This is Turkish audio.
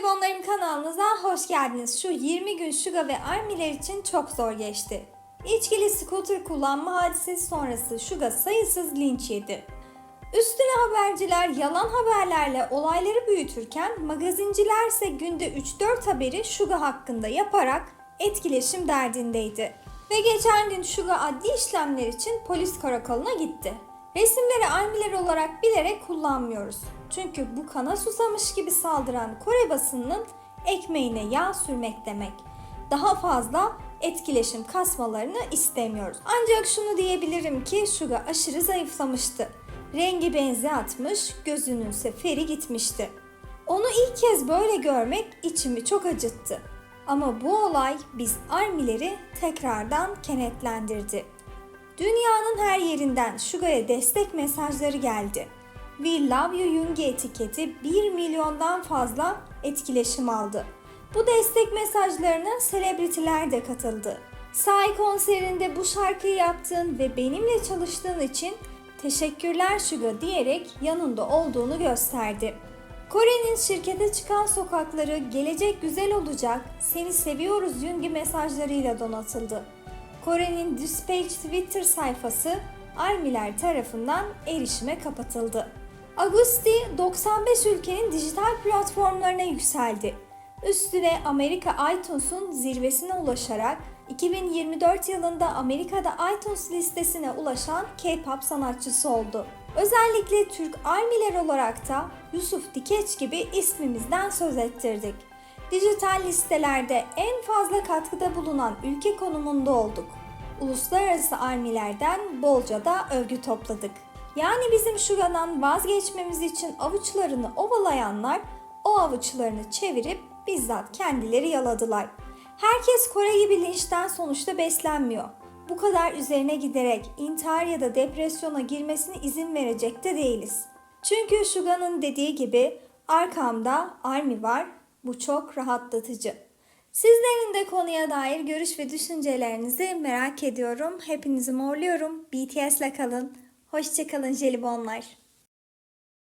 Jelibonlarım kanalınıza hoş geldiniz. Şu 20 gün Suga ve Armiler için çok zor geçti. İçkili scooter kullanma hadisesi sonrası Suga sayısız linç yedi. Üstüne haberciler yalan haberlerle olayları büyütürken magazinciler ise günde 3-4 haberi Suga hakkında yaparak etkileşim derdindeydi. Ve geçen gün Suga adli işlemler için polis karakoluna gitti. Resimleri armiler olarak bilerek kullanmıyoruz. Çünkü bu kana susamış gibi saldıran Kore basınının ekmeğine yağ sürmek demek. Daha fazla etkileşim kasmalarını istemiyoruz. Ancak şunu diyebilirim ki Suga aşırı zayıflamıştı. Rengi benzi atmış, gözünün seferi gitmişti. Onu ilk kez böyle görmek içimi çok acıttı. Ama bu olay biz armileri tekrardan kenetlendirdi. Dünyanın her yerinden Suga'ya destek mesajları geldi. We Love You Yoongi etiketi 1 milyondan fazla etkileşim aldı. Bu destek mesajlarına selebritiler de katıldı. Sai konserinde bu şarkıyı yaptığın ve benimle çalıştığın için teşekkürler Suga diyerek yanında olduğunu gösterdi. Kore'nin şirkete çıkan sokakları gelecek güzel olacak, seni seviyoruz Yoongi mesajlarıyla donatıldı. Kore'nin Dispatch Twitter sayfası Armiler tarafından erişime kapatıldı. Agusti 95 ülkenin dijital platformlarına yükseldi. Üstüne Amerika iTunes'un zirvesine ulaşarak 2024 yılında Amerika'da iTunes listesine ulaşan K-pop sanatçısı oldu. Özellikle Türk Armiler olarak da Yusuf Dikeç gibi ismimizden söz ettirdik. Dijital listelerde en fazla katkıda bulunan ülke konumunda olduk. Uluslararası armilerden bolca da övgü topladık. Yani bizim Şuga'dan vazgeçmemiz için avuçlarını ovalayanlar o avuçlarını çevirip bizzat kendileri yaladılar. Herkes Kore gibi linçten sonuçta beslenmiyor. Bu kadar üzerine giderek intihar ya da depresyona girmesine izin verecek de değiliz. Çünkü Shuga'nın dediği gibi arkamda Army var. Bu çok rahatlatıcı. Sizlerin de konuya dair görüş ve düşüncelerinizi merak ediyorum. Hepinizi morluyorum. BTS'le kalın. Hoşçakalın jelibonlar.